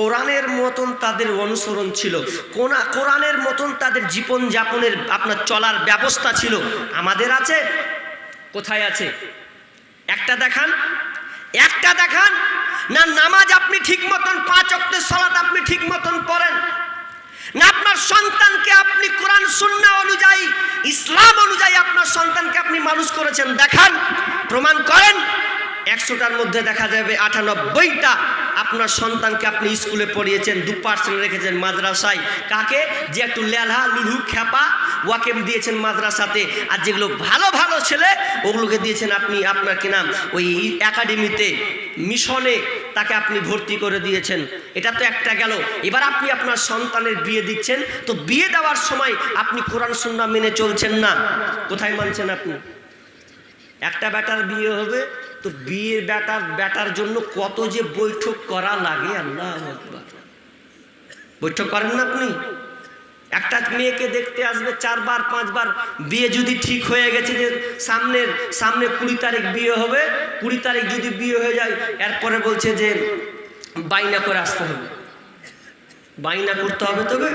কোরআনের মতন তাদের অনুসরণ ছিল। কোনা, কোরআনের মতন তাদের জীবন যাপনের আপনার চলার ব্যবস্থা ছিল। আমাদের আছে? কোথায় আছে? একটা দেখান। একটা দেখান। না, নামাজ আপনি ঠিক মতন, পাঁচ অক্টের সলাত আপনি ঠিক মতন পড়েন। না, আপনার সন্তানকে আপনি কোরআন, সুন্না অনুযায়ী, ইসলাম অনুযায়ী আপনার সন্তানকে আপনি মানুষ করেছেন। দেখান, প্রমাণ করেন। একশোটার মধ্যে দেখা যাবে আটানব্বইটা আপনার সন্তানকে আপনি স্কুলে পড়িয়েছেন, দু পার্সেন্ট রেখেছেন মাদ্রাসায়। কাকে? যে একটু লেলহা লুলু খ্যাপা ওয়াকেম দিয়েছেন মাদ্রাসাতে। আর যেগুলো ভালো ভালো ছেলে, ওগুলোকে দিয়েছেন আপনি আপনার কি নাম? ওই একাডেমিতে, মিশনে তাকে আপনি ভর্তি করে দিয়েছেন। এটা তো একটা গেল। এবার আপনি আপনার সন্তানের বিয়ে দিচ্ছেন, তো বিয়ে দেওয়ার সময় আপনি কোরআন সুন্না মেনে চলছেন না। কোথায় মানছেন আপনি? একটা ব্যাটার বিয়ে হবে তো বিয়ের ব্যাটার ব্যাটার জন্য কত যে বৈঠক করা লাগে, আল্লাহ। বৈঠক করেন না আপনি? একটা মেয়েকে দেখতে আসবে চারবার, পাঁচবার, বিয়ে যদি ঠিক হয়ে গেছে যে সামনের, সামনে কুড়ি তারিখ বিয়ে হবে, কুড়ি তারিখ যদি বিয়ে হয়ে যায়, এরপরে বলছে যে বাইনা করে আসতে হবে। বাইনা করতে হবে তবে?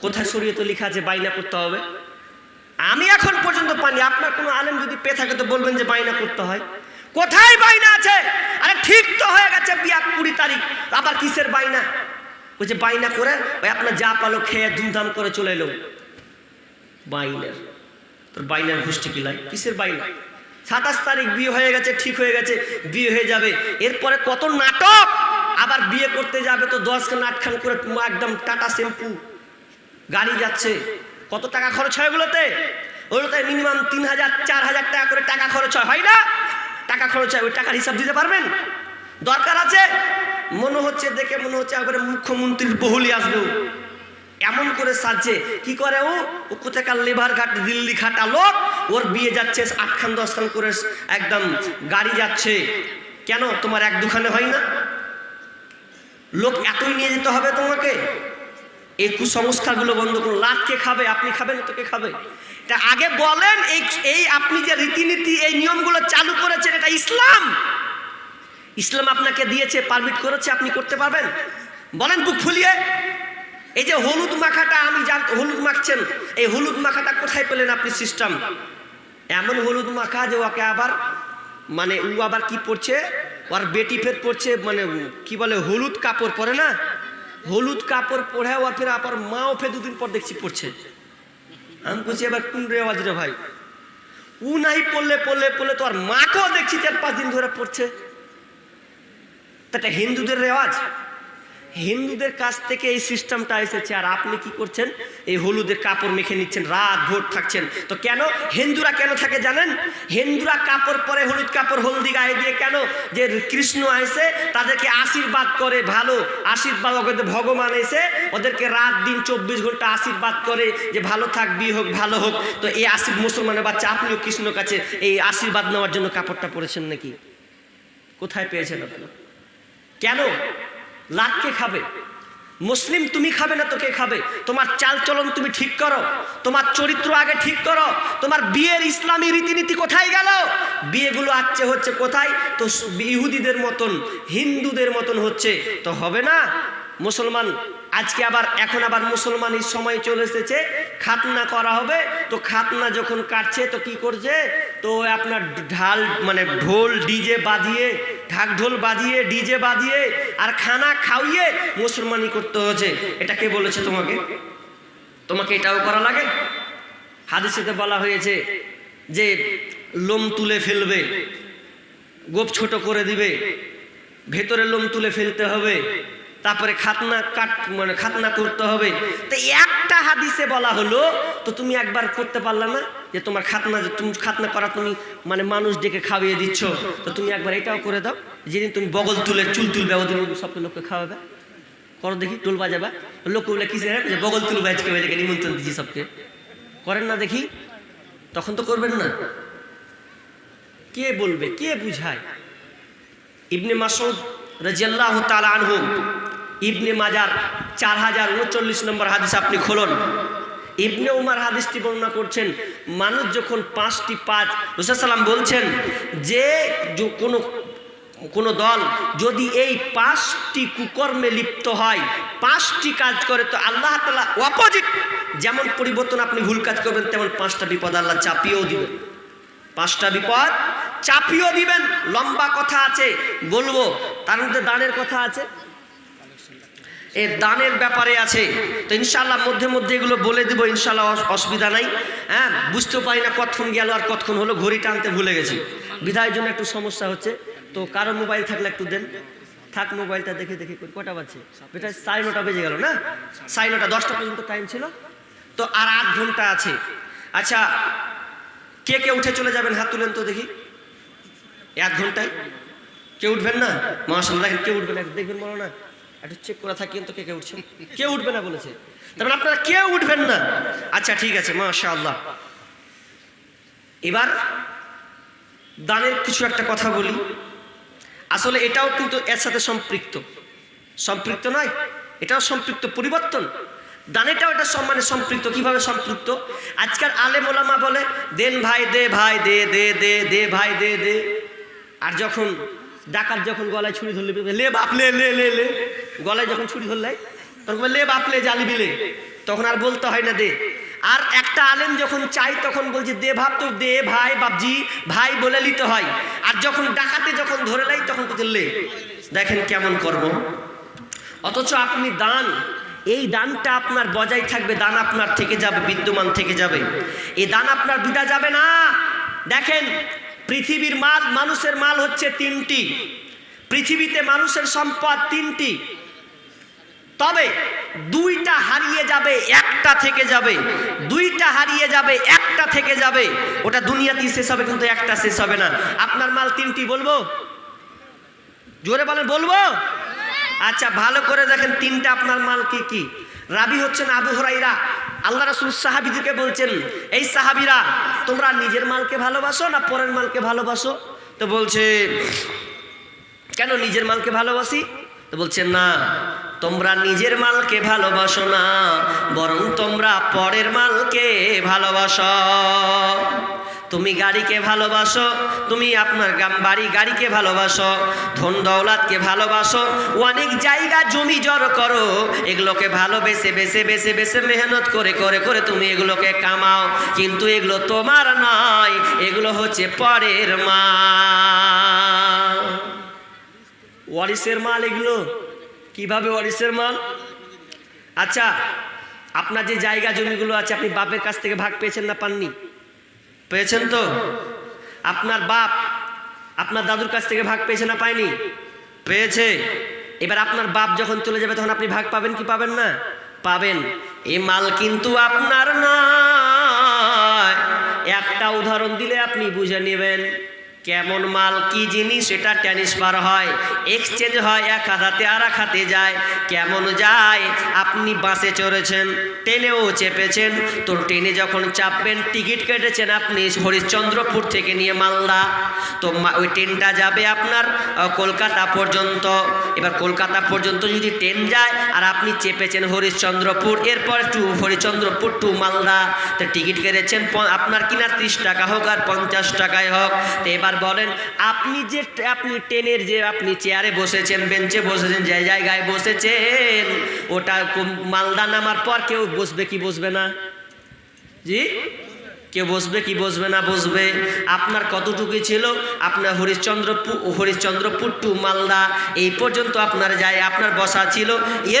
কোথায় শরীয়ত লেখা আছে বাইনা করতে হবে? আমি এখন পর্যন্ত পানি আপনার কোনো আলেম যদি পেয়ে থাকে তো বলবেন যে বাইনা করতে হয়। কোথায় বাইনা আছে? আরে ঠিক তো হয়ে গেছে বিয়া কুড়ি তারিখ। আবার কিসের বাইনা যে বাইনা করে ওই আপনার যা পালো খেয়ে ধুমধাম করে চলে এলো। বাইনার তোর বাইনার গোষ্ঠী কিলাই কিসের বাইনা সাতাশ তারিখ বিয়ে হয়ে গেছে, ঠিক হয়ে গেছে, বিয়ে হয়ে যাবে। এরপরে কত নাটক? আবার বিয়ে করতে যাবে তো দশখান আটখান করে একদম টাটা শ্যাম্পু। গাড়ি যাচ্ছে। কত টাকা খরচ হয় ওগুলোতে? ওগুলোতে মিনিমাম তিন হাজার, চার হাজার টাকা করে টাকা খরচ হয় হয় না? টাকা খরচ হয়, ওই টাকার হিসাব দিতে পারবেন? দরকার আছে? মনে হচ্ছে, দেখে মনে হচ্ছে একবারে মুখ্যমন্ত্রীর বহুলি আসবে এমন করে সাজছে। কি করে ও? ও কোথাকার লেবার ঘাট, দিল্লি খাটা লোক? ওর বিয়ে যাচ্ছে, আটখান, দশখান করে একদম গাড়ি যাচ্ছে। কেন? তোমার এক দুখানে হয় না? লোক এতই নিয়ে যেতে হবে তোমাকে? এই কুসংস্কারগুলো বন্ধ করুন। লাখ কে খাবে? আপনি খাবেন, তো কে খাবে? এটা আগে বলেন, এই এই আপনি যে রীতিনীতি, এই নিয়মগুলো চালু করেছেন, এটা ইসলাম। ইসলাম আপনাকে দিয়েছে পারমিট করেছে, আপনি করতে পারবেন। বলেন বুক ফুলিয়ে। এই যে হলুদ মাখাটা, আমি জান হলুদ মাখছেন, এই হলুদ মাখাটা কোথায় পেলেন আপনি সিস্টেম এমন হলুদ মাখা যে ওকে আবার মানে ও আবার কি পড়ছে ওর বেটি ফের পড়ছে মানে কি বলে, হলুদ কাপড় পরে না? হলুদ কাপড় পরে ওয়া ফের আবার মাও ফের দুদিন পর দেখছি পড়ছে আমি বলছি, এবার কোন রেওয়াজ রে ভাই? উ নাই পড়লে পড়লে পড়লে তো আর মাকেও দেখছি চার পাঁচ দিন ধরে পড়ছে। তা হিন্দুদের রেওয়াজ? হিন্দুদের কাছ থেকে এই সিস্টেমটা এসেছে, আর আপনি কি করছেন? এই হলুদের কাপড় মেখে নিচ্ছেন, রাত ভোর থাকছেন। তো কেন? হিন্দুরা কেন থাকে জানেন? হিন্দুরা কাপড় পরে হলুদ কাপড় হলদি গায়ে দিয়ে কেন? যে কৃষ্ণ এসে তাদেরকে আশীর্বাদ করে, ভালো আশীর্বাদ ভগবান এসে, ওদেরকে রাত দিন চব্বিশ ঘণ্টা আশীর্বাদ করে যে ভালো থাক হোক, ভালো হোক। তো এই আশীর্বাদ মুসলমানের বাচ্চা, আপনিও কৃষ্ণর কাছে এই আশীর্বাদ নেওয়ার জন্য কাপড়টা পরেছেন নাকি? কোথায় পেয়েছেন আপনি? কেন? লাখ কে খাবে। মুসলিম তুমি খাবে না তো কে খাবে। তোমার চাল চলন তুমি ঠিক করো। তোমার চরিত্র আগে ঠিক করো। তোমার বিয়ের ইসলামী রীতিনীতি কোথায় গেল? বিয়েগুলো আচ্ছে হচ্ছে কোথায়? তো ইহুদিদের মতন, হিন্দুদের মতন হচ্ছে। তো হবে না? মুসলমান, আজকে আবার, এখন আবার মুসলমানের সময় চলে এসেছে। খাতনা করা হবে। তো খাতনা যখন কাটছে, তো কি করছে? তো আপনার ঢাল মানে ঢোল, ডিজে বাজিয়ে ঢাক ঢোল বাজিয়ে, ডিজে বাজিয়ে আর খানা খাওয়িয়ে মুসলমানি করতে হয়েছে। এটা কে বলেছে তোমাকে? তোমাকে এটাও করা লাগে? হাদিসেতে বলা হয়েছে যে লোম তুলে ফেলবে, গোপ ছোট করে দিবে, ভেতরে লোম তুলে ফেলতে হবে। তারপরে খাতনা কাট মানে খাতনা করতে হবে। তো একটা হাদিসে বলা হলো, তো তুমি একবার করতে পারলে না? যে তোমার খাতনা তুমি খাতনা করা তুমি মানে মানুষ ডেকে খাওয়িয়ে দিচ্ছ। তো তুমি একবার এটাও করে দাও। যেদিন তুমি বগল তুলে, চুল তুলবে ওদিন সব লোককে খাওয়াবে। করো দেখি টুল বাজাবা। লোক বলে কিসে যে বগল তুলবে আজকে ওইদিকে নিমন্ত্রণ দিচ্ছি সবকে। করেন না দেখি? তখন তো করবেন না। কে বলবে? কে বুঝায়? ইবনে মাসুদ রাজিয়াল্লাহ তালা আনহু। ইবনে মাজার চার হাজার উনচল্লিশ নম্বর হাদিস আপনি খোলন। ইবনে উমার হাদিসটি বর্ণনা করছেন, মানুষ যখন পাঁচটি পাঁচ রসুলাম বলছেন য- কোনো কোনো দল যদি এই পাঁচটি কুকর্মে লিপ্ত হয়, পাঁচটি কাজ করে, তো আল্লাহ তালা অপোজিট যেমন পরিবর্তন আপনি ভুল কাজ করবেন, তেমন পাঁচটা বিপদ আল্লাহ চাপিয়েও দিবেন। পাঁচটা বিপদ চাপিয়েও দিবেন, লম্বা কথা আছে, বলব, তার মধ্যে দাঁড়ের কথা আছে। এ দানের ব্যাপারে আছে। তো ইনশাল্লাহ মধ্যে মধ্যে এগুলো বলে দেবো ইনশাল্লাহ অসুবিধা নাই। হ্যাঁ বুঝতে পারি না কতক্ষণ গেল আর কতক্ষণ হলো, ঘড়ি টানতে ভুলে গেছি। বিধায়ের জন্য একটু সমস্যা হচ্ছে। তো কারও মোবাইল থাকলে একটু দেন। থাক, মোবাইলটা দেখে দেখে কটা বাজছে? বেটা, সাড়ে নটা বেজে গেল না? সাড়ে নটা, দশটা পর্যন্ত টাইম ছিল। তো আর আধ ঘণ্টা আছে। আচ্ছা কে কে উঠে চলে যাবেন? হাত তুলেন তো দেখি। এক ঘন্টায়। কে উঠবেন না? মাসাল্লাহ দেখেন কে উঠবেন দেখবেন বলো না। একটু চেক করে থাকেন তো কে কে উঠছে। কে উঠবে না বলেছে। তারপরে আপনারা কেউ উঠবেন না? আচ্ছা ঠিক আছে মাশা আল্লাহ এবার দানের কিছু একটা কথা বলি। আসলে এটাও কিন্তু এর সাথে সম্পৃক্ত। সম্পৃক্ত নয়, এটাও সম্পৃক্ত পরিবর্তন। দানেটাও এটা সম্মানে সম্পৃক্ত। কীভাবে সম্পৃক্ত? আজকাল আলেম ওলামা বলে, দেন ভাই, দে ভাই, দে দে দে দে ভাই, দে দে। আর যখন ডাকাত যখন গলায় ছুরি ধরলে লে বাপ, লে লে লে গলায় যখন ছুরি ধরলে, তখন লে বাপ, লে, জালি বিলে। তখন আর বলতে হয় না দে। আর একটা আলেম যখন চাই তখন বলছে, দে ভাব তো দে ভাই, বাপজি, ভাই বলে নিতে হয়। আর যখন ডাকাতে যখন ধরে লাই তখন বলছে, লে, দেখেন কেমন করব। অথচ আপনি দান, এই দানটা আপনার বজায় থাকবে, দান আপনার থেকে যাবে, বিদ্যমান থেকে যাবে। এই দান আপনার বিদা যাবে না। দেখেন পৃথিবীর মাল, মানুষের মাল হচ্ছে তিনটি। পৃথিবীতে মানুষের সম্পদ তিনটি। তবে দুইটা হারিয়ে যাবে, একটা থেকে যাবে। দুইটা হারিয়ে যাবে, একটা থেকে যাবে। ওটা দুনিয়াতেই শেষ হবে, কিন্তু একটা শেষ হবে না। আপনার মাল তিনটি বলব? জোরে বলেন, বলব? আচ্ছা ভালো করে দেখেন তিনটা আপনার মাল কি কি? রাবি হচ্ছেন আবু হরাইরা। আল্লাহ রাসুল সাহাবিদিকে বলছেন, এই সাহাবিরা, তোমরা নিজের মালকে ভালোবাসো না পরের মালকে ভালোবাসো? তো বলছে, কেন নিজের মালকে ভালোবাসি? তো বলছেন না, তোমরা নিজের মালকে ভালোবাসো না, বরং তোমরা পরের মালকে ভালোবাসো। তুমি গাড়িকে ভালোবাসো, তুমি আপনার বাড়ি গাড়িকে ভালোবাসো, ধন দৌলাতকে ভালোবাসো, অনেক জায়গা জমি জড়ো করো, এগুলোকে ভালোবেসে বেসে বেসে বেসে মেহনত করে করে করে তুমি এগুলোকে কামাও। কিন্তু এগুলো তোমার নয়, এগুলো হচ্ছে পরের মা। ওয়ারিসের মাল এগুলো? কীভাবে ওয়ারিসের মাল? আচ্ছা আপনার যে জায়গা জমিগুলো আছে, আপনি বাপের কাছ থেকে ভাগ পেয়েছেন না পাননি? পেয়েছেন তো? আপনার বাপ আপনার দাদুর কাছ থেকে ভাগ পেয়েছে না পায়নি? পেয়েছে। এবার আপনার বাপ যখন চলে যাবে তখন আপনি ভাগ পাবেন কি পাবেন না? পাবেন। এই মাল কিন্তু আপনার না একটা উদাহরণ দিলে আপনি বুঝে নেবেন। কেমন মাল, কি জিনিস এটা ট্রান্সফার হয় এক্সচেঞ্জ হয়, এক হাতে আর এক হাতে যায়। কেমন যায়? আপনি বাসে চড়েছেন, ট্রেনেও চেপেছেন, তো ট্রেনে যখন চাপবেন, টিকিট কেটেছেন আপনি হরিশ্চন্দ্রপুর থেকে নিয়ে মালদা। তো ওই ট্রেনটা যাবে আপনার কলকাতা পর্যন্ত। এবার কলকাতা পর্যন্ত যদি ট্রেন যায়, আর আপনি চেপেছেন হরিশ্চন্দ্রপুর, এরপর টু, হরিশ্চন্দ্রপুর টু মালদা। তো টিকিট কেটেছেন আপনার কিনা ত্রিশ টাকা হোক আর পঞ্চাশ টাকায় হোক। তো এবার বলেন, আপনি যে আপনি ট্রেনের যে আপনি চেয়ারে বসেছেন, বেঞ্চে বসেছেন, যে জায়গায় বসেছেন, ওটা মালদা নামার পর কেউ বসবে কি বসবে না? জি? কেউ বসবে কি বসবে না বসবে? আপনার কতটুকু ছিল? আপনার হরিশ্চন্দ্রপুর হরিশ্চন্দ্রপুর টু মালদা, এই পর্যন্ত আপনার যায়, আপনার বসা ছিল।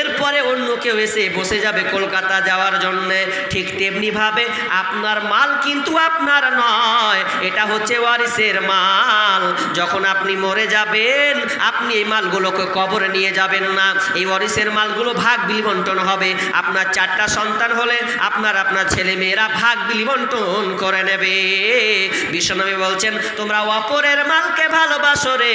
এরপরে অন্য কেউ এসে বসে যাবে কলকাতা যাওয়ার জন্যে, ঠিক তেমনিভাবে আপনার মাল কিন্তু আপনার নয়। এটা হচ্ছে ওয়ারিসের মাল। যখন আপনি মরে যাবেন, আপনি এই মালগুলোকে কবরে নিয়ে যাবেন না। এই ওয়ারিসের মালগুলো ভাগ বিলিবন্টন হবে। আপনার চারটা সন্তান হলে আপনার আপনার ছেলে মেয়েরা ভাগ বিলিবন্টন করে নেবে। বিশ্বনবী বলছেন, তোমরা অপরের মালকে ভালোবাসো রে।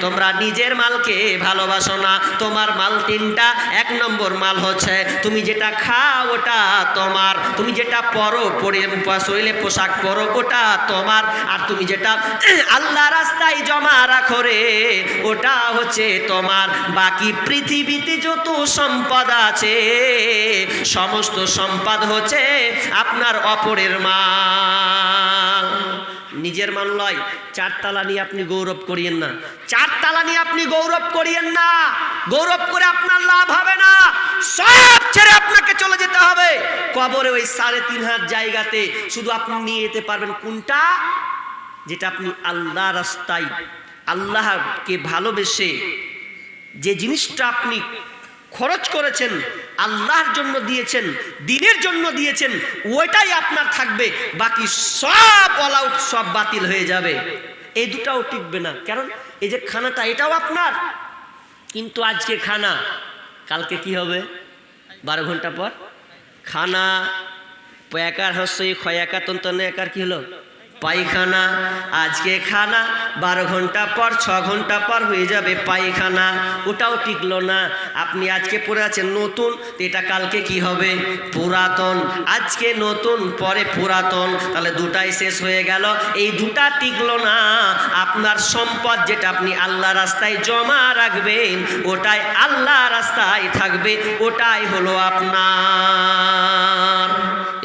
তোমরা নিজের মালকে ভালোবাসো না। তোমার মাল তিনটা, এক নম্বর মাল হচ্ছে, তুমি যেটা খাও ওটা তোমার তুমি যেটা পরো, পরে শরীরে পোশাক পরো, ওটা তোমার। আর তুমি যেটা আল্লাহ রাস্তায় জমা রাখো রে, ওটা হচ্ছে তোমার। বাকি পৃথিবীতে যত সম্পদ আছে, সমস্ত সম্পদ হচ্ছে আপনার অপরের মাল নিজের মান লয়। চারতলা নিয়ে আপনি গৌরব করিয়েন না। চারতলা নিয়ে আপনি গৌরব করিয়েন না। গৌরব করে আপনার লাভ হবে না। সব ছেড়ে আপনাকে চলে যেতে হবে। কবরে ওই সাড়ে তিন হাত জায়গাতে শুধু আপনি নিয়ে যেতে পারবেন। কোনটা? যেটা আপনি আল্লাহ রাস্তায়, আল্লাহকে ভালোবেসে যে জিনিসটা আপনি খরচ করেছেন আল্লাহর জন্য দিয়েছেন, দিনের জন্য দিয়েছেন, ওইটাই আপনার থাকবে, বাকি সব অল আউট সব বাতিল হয়ে যাবে। এই দুটাও টিকবে না, কারণ এই যে খানাটা, এটাও আপনার। কিন্তু আজকে খানা, কালকে কি হবে? বারো ঘণ্টা পর? খানা, পয়াকার হস্যই খয়াকা তন্তনে একার কি হলো? পায়খানা, আজকে খানা, বারো ঘণ্টা পর, ছ ঘণ্টা পর হয়ে যাবে পায়খানা। ওটাও টিকলো না। আপনি আজকে পরে আছেন নতুন এটা কালকে কি হবে? পুরাতন। আজকে নতুন, পরে পুরাতন। তাহলে দুটাই শেষ হয়ে গেল। এই দুটা টিকলো না। আপনার সম্পদ যেটা আপনি আল্লাহ রাস্তায় জমা রাখবেন, ওটাই আল্লাহ রাস্তায় থাকবে, ওটাই হলো আপনার।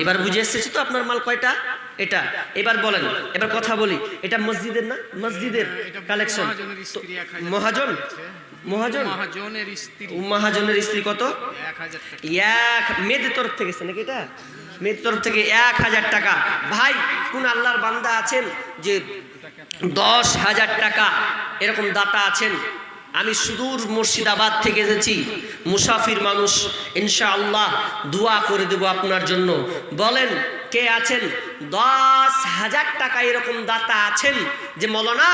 এবার বুঝে এসেছে তো আপনার মাল কয়টা? এটা। এবার বলেন এবার কথা বলি। এটা মসজিদের না? মসজিদের কালেকশন এক হাজার মহাজন? মহাজন? মহাজনের স্ত্রী। কত? এক মেয়েদের তরফ থেকে নাকি এটা? মেয়েদের তরফ থেকে এক হাজার টাকা। ভাই কোন আল্লাহর বান্দা আছেন যে দশ হাজার টাকা এরকম দাতা আছেন? আমি সুদূর মুর্শিদাবাদ থেকে এসেছি। মুসাফির মানুষ, ইনশাআল্লাহ, দোয়া করে দেব আপনার জন্য। বলেন, কে আছেন? দশ হাজার টাকা এরকম দাতা আছেন যে, মলনা,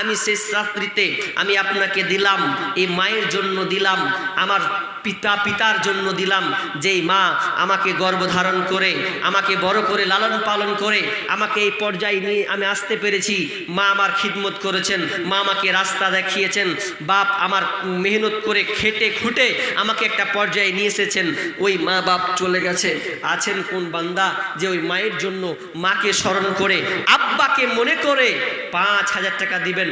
আমি শেষ রাত্রিতে আমি আপনাকে দিলাম, এই মায়ের জন্য দিলাম, আমার পিতা পিতার জন্য দিলাম, যেই মা আমাকে গর্ভধারণ করে, আমাকে বড় করে লালন পালন করে, আমাকে এই পর্যায়ে নিয়ে আমি আসতে পেরেছি, মা আমার খিদমত করেছেন, মা আমাকে রাস্তা দেখিয়েছেন, বাপ আমার মেহনত করে খেটে খুঁটে আমাকে একটা পর্যায়ে নিয়ে এসেছেন, ওই মা বাপ চলে গেছে, আছেন কোন বান্দা যে ওই মায়ের জন্য মাকে স্মরণ করে আব্বাকে মনে করে পাঁচ হাজার টাকা দিবেন।